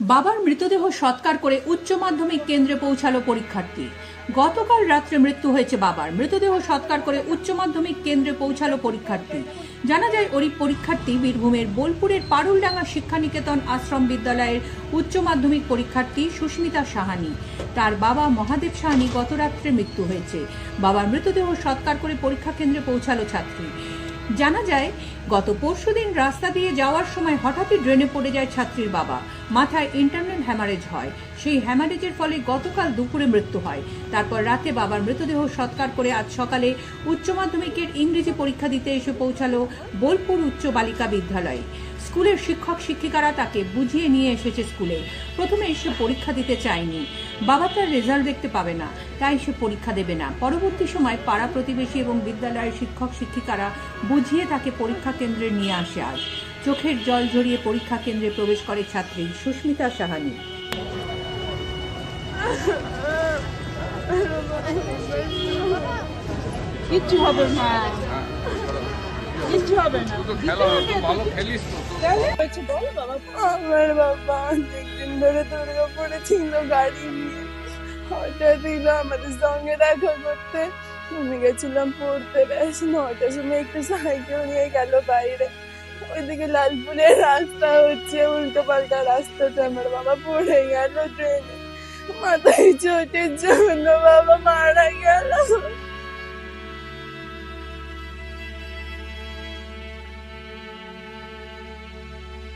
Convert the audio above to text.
বাবার মৃতদেহ সৎকার করে উচ্চ মাধ্যমিক কেন্দ্রে পৌঁছালো পরীক্ষার্থী। গতকাল রাত্রে মৃত্যু হয়েছে বাবার। মৃতদেহ সৎকার করে উচ্চ মাধ্যমিক কেন্দ্রে পৌঁছালো পরীক্ষার্থী। জানা যায় ওই পরীক্ষার্থী বীরভূমের বোলপুরের পারুলডাঙ্গা শিক্ষানিকেতন আশ্রম বিদ্যালয়ের উচ্চ মাধ্যমিক পরীক্ষার্থী সুস্মিতা সাহানি। তার বাবা মহাদেব সাহানি গত রাত্রে মৃত্যু হয়েছে। বাবার মৃতদেহ সৎকার করে পরীক্ষা কেন্দ্রে পৌঁছালো ছাত্রী। জানা যায়, গত পরশুদিন রাস্তা দিয়ে যাওয়ার সময় হঠাৎই ড্রেনে পড়ে যায় ছাত্রীর বাবা। মাথায় ইন্টারনাল হ্যামারেজ হয়। সেই হ্যামারেজের ফলে গতকাল দুপুরে মৃত্যু হয়। তারপর রাতে বাবার মৃতদেহ সৎকার করে আজ সকালে উচ্চ মাধ্যমিকের ইংরেজি পরীক্ষা দিতে এসে পৌঁছালো বোলপুর উচ্চ বালিকা বিদ্যালয়ে। স্কুলের শিক্ষক শিক্ষিকারা তাকে বুঝিয়ে নিয়ে এসেছে স্কুলে। প্রথমে এসে পরীক্ষা দিতে চায়নি। বাবা তার রেজাল্ট দেখতে পাবে না, তাই সে পরীক্ষা দেবে না। পরবর্তী সময় পাড়া প্রতিবেশী এবং বিদ্যালয়ের শিক্ষক শিক্ষিকারা বুঝিয়ে তাকে পরীক্ষা কেন্দ্রে নিয়ে আসে আজ। চোখের জল ঝরিয়ে পরীক্ষা কেন্দ্রে প্রবেশ করে ছাত্রী সুস্মিতা সাহানি। কিচ্ছু হবে না কিচ্ছু হবে না। ভালো খেলিস তো। তো বল বাবা। আমার বাবা অনেকদিন ধরে দুর্গাপুরে ছিল গাড়ি নিয়ে। হঠাৎ আমাদের সঙ্গে দেখা করতে। আমি গেছিলাম পড়তে ব্যাস নটার সময় একটু সাইকেল নিয়ে গেল বাইরে। ওইদিকে লালপুরের রাস্তা হচ্ছে উল্টো পাল্টা রাস্তাতে আমার বাবা পড়ে গেল ট্রেনে। মাথায় চোটের জন্য বাবা মারা গেল।